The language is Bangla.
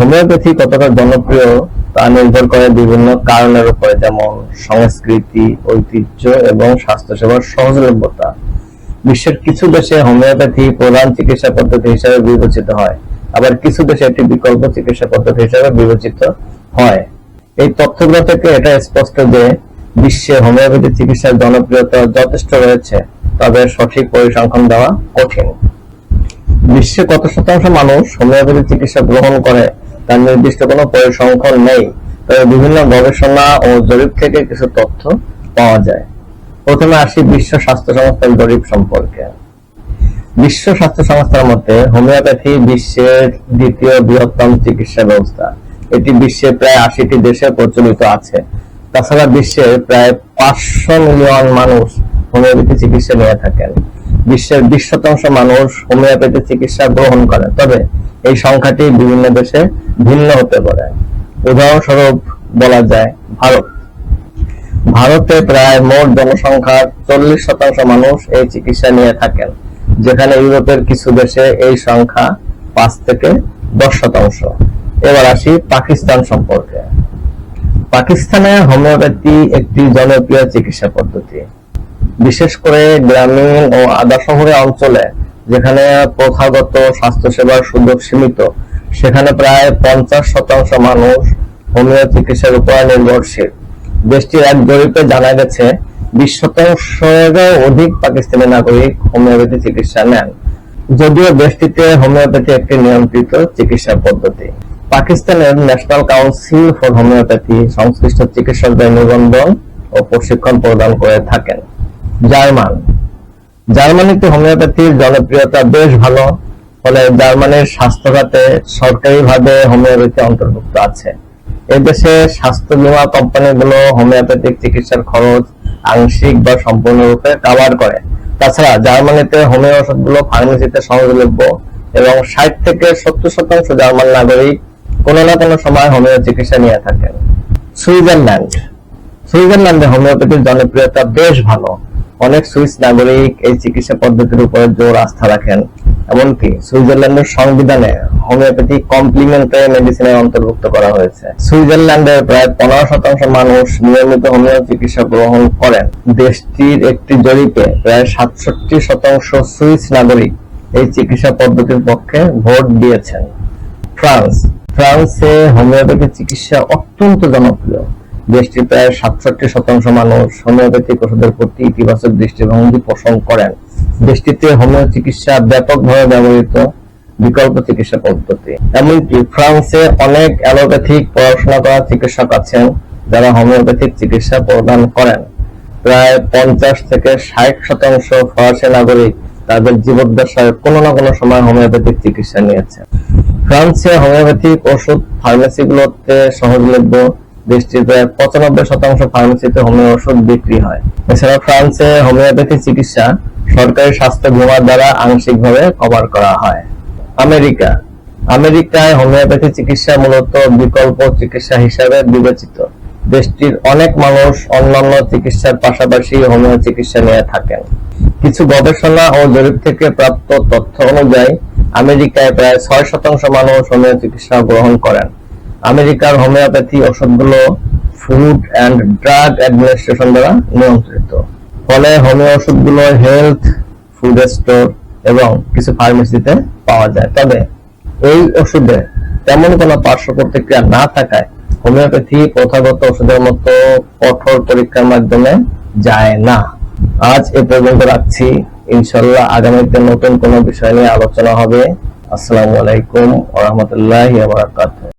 হোমিওপ্যাথি কতটা জনপ্রিয় তা নির্ভর করে বিভিন্ন কারণের উপরে, যেমন সংস্কৃতি, ঐতিহ্য এবং স্বাস্থ্যসেবার সহজলভ্যতা। বিশ্বের কিছু দেশে হোমিওপ্যাথি প্রধান চিকিৎসা পদ্ধতি হিসেবে বিবেচিত হয়, আবার কিছু দেশে এটি বিকল্প চিকিৎসা পদ্ধতি হিসেবে বিবেচিত হয়। এই তথ্যগুলো থেকে এটা স্পষ্ট যে বিশ্বে হোমিওপ্যাথি চিকিৎসার জনপ্রিয়তা যথেষ্ট রয়েছে, তবে সঠিক পরিসংখ্যান দেওয়া কঠিন। বিশ্বে কত শতাংশ মানুষ হোমিওপ্যাথি চিকিৎসা গ্রহণ করে তার নির্দিষ্ট কোনো পরিসংখ্যান নেই। তবে বিভিন্ন গবেষণা ও জরিপ থেকে কিছু তথ্য পাওয়া যায়। প্রথমে আসি বিশ্ব স্বাস্থ্য সংস্থার জরিপ সম্পর্কে। বিশ্ব স্বাস্থ্য সংস্থার মতে, হোমিওপ্যাথি বিশ্বের দ্বিতীয় বৃহত্তম চিকিৎসা ব্যবস্থা। এটি বিশ্বে প্রায় আশিটি দেশে প্রচলিত আছে। তাছাড়া বিশ্বের প্রায় পাঁচশো মিলিয়ন মানুষ হোমিওপ্যাথি চিকিৎসা নিয়ে থাকেন। বিশ্বের বিশ শতাংশ মানুষ হোমিওপ্যাথি চিকিৎসা গ্রহণ করে তবে এই সংখ্যাটি বিভিন্ন দেশে ভিন্ন হতে পারে। উদাহরণস্বরূপ বলা যায় ভারত। ভারতে প্রায় মোট জনসংখ্যার চল্লিশ শতাংশ মানুষ এই চিকিৎসা নিয়ে থাকেন, যেখানে ইউরোপের কিছু দেশে এই সংখ্যা পাঁচ থেকে দশ শতাংশ। এবার আসি পাকিস্তান সম্পর্কে। পাকিস্তানে হোমিওপ্যাথি একটি জনপ্রিয় চিকিৎসা পদ্ধতি। বিশেষ করে গ্রামীণ ও আধা শহরে অঞ্চলে যেখানে প্রথাগত স্বাস্থ্যসেবার সুযোগ সীমিত, সেখানে প্রায় পঞ্চাশ শতাংশ মানুষ হোমিও চিকিৎসার উপর নির্ভরশীল। দেশটির এক জরিপে জানা গেছে, বিশ শতাংশেরও অধিক পাকিস্তানি নাগরিক হোমিওপ্যাথি চিকিৎসা নেন, যদিও দেশটিতে হোমিওপ্যাথি একটি নিয়ন্ত্রিত চিকিৎসা পদ্ধতি। পাকিস্তানের ন্যাশনাল কাউন্সিল ফর হোমিওপ্যাথি সংশ্লিষ্ট চিকিৎসকদের নিবন্ধন ও প্রশিক্ষণ প্রদান করে থাকেন। জার্মান জার্মানিতে হোমিওপ্যাথির জনপ্রিয়তা বেশ ভালো, ফলে জার্মানির স্বাস্থ্য খাতে সরকারিভাবে হোমিওপ্যাথি অন্তর্ভুক্ত আছে। এদেশে স্বাস্থ্য বীমা কোম্পানিগুলো হোমিওপ্যাথিক চিকিৎসার খরচ আংশিক বা সম্পূর্ণরূপে কভার করে। তাছাড়া জার্মানিতে হোমিও ওষুধগুলো ফার্মেসিতে সহজলভ্য এবং ষাট থেকে সত্তর শতাংশ জার্মান নাগরিক কোনো না কোনো সময় হোমিও চিকিৎসা নিয়ে থাকেন। সুইজারল্যান্ড। সুইজারল্যান্ডে হোমিওপ্যাথির জনপ্রিয়তা বেশ ভালো। অনেক সুইস নাগরিক এই চিকিৎসা পদ্ধতির উপর জোর আস্থা রাখেন। এমনকি সুইজারল্যান্ডের সংবিধানে হোমিওপ্যাথি কমপ্লিমেন্টারি মেডিসিনের অন্তর্ভুক্ত করা হয়েছে। সুইজারল্যান্ডের প্রায় পনেরো শতাংশ মানুষ নিয়মিত হোমিও চিকিৎসা গ্রহণ করেন। দেশটির একটি জরিপে প্রায় সাতষট্টি শতাংশ সুইস নাগরিক এই চিকিৎসা পদ্ধতির পক্ষে ভোট দিয়েছেন। ফ্রান্স। ফ্রান্সে হোমিওপ্যাথি চিকিৎসা অত্যন্ত জনপ্রিয়। দেশটির প্রায় সাতষট্টি শতাংশ মানুষ হোমিওপ্যাথিক ওষুধের প্রতি ইতিবাচক দৃষ্টিভঙ্গি পোষণ করেন। দেশটিতে হোমিও চিকিৎসা ব্যাপকভাবে ব্যবহৃত বিকল্প চিকিৎসা পদ্ধতি। এমনকি ফ্রান্সে অনেক অ্যালোপ্যাথিক পড়াশোনা করা চিকিৎসক আছেন যারা হোমিওপ্যাথিক চিকিৎসা প্রদান করেন। প্রায় পঞ্চাশ থেকে ষাট শতাংশ ফরাসি নাগরিক তাদের জীবদ্দশায় কোনো না কোনো সময় হোমিওপ্যাথিক চিকিৎসা নিয়েছে ফ্রান্সে হোমিওপ্যাথিক ওষুধ ফার্মেসিগুলোতে সহজলভ্য দেশটির প্রায় পঁচানব্বই শতাংশ ফার্মেসিতে হোমিও ওষুধ বিক্রি হয়। এছাড়া ফ্রান্সে হোমিওপ্যাথি চিকিৎসা সরকারি স্বাস্থ্য বীমার দ্বারা আংশিকভাবে কভার করা হয়। আমেরিকা। আমেরিকায় হোমিওপ্যাথি চিকিৎসা মূলত বিকল্প চিকিৎসা হিসাবে বিবেচিত। দেশটির অনেক মানুষ অন্যান্য চিকিৎসার পাশাপাশি হোমিও চিকিৎসা নিয়ে থাকেন। কিছু গবেষণা ও জরিপ থেকে প্রাপ্ত তথ্য অনুযায়ী আমেরিকায় প্রায় ছয় শতাংশ মানুষ হোমিও চিকিৎসা গ্রহণ করেন। আমেরিকার হোমিওপ্যাথি ওষুধগুলো ফুড অ্যান্ড ড্রাগ অ্যাডমিনিস্ট্রেশন দ্বারা নিয়ন্ত্রিত। ফলে হোমিও ওষুধগুলো হেলথ, ফুড স্টোর এবং কিছু ফার্মেসিতে পাওয়া যায়। তবে এই ওষুধে তেমন কোনো পার্শ্ব প্রতিক্রিয়া না থাকায় হোমিওপ্যাথি প্রথাগত ওষুধের মতো কঠোর পরীক্ষার মাধ্যমে যায় না। আজ এ পর্যন্ত রাখছি। ইনশাল্লাহ আগামীতে নতুন কোনো বিষয় নিয়ে আলোচনা হবে। আসসালামু আলাইকুম ওয়া রাহমাতুল্লাহি ওয়া বারাকাতুহু।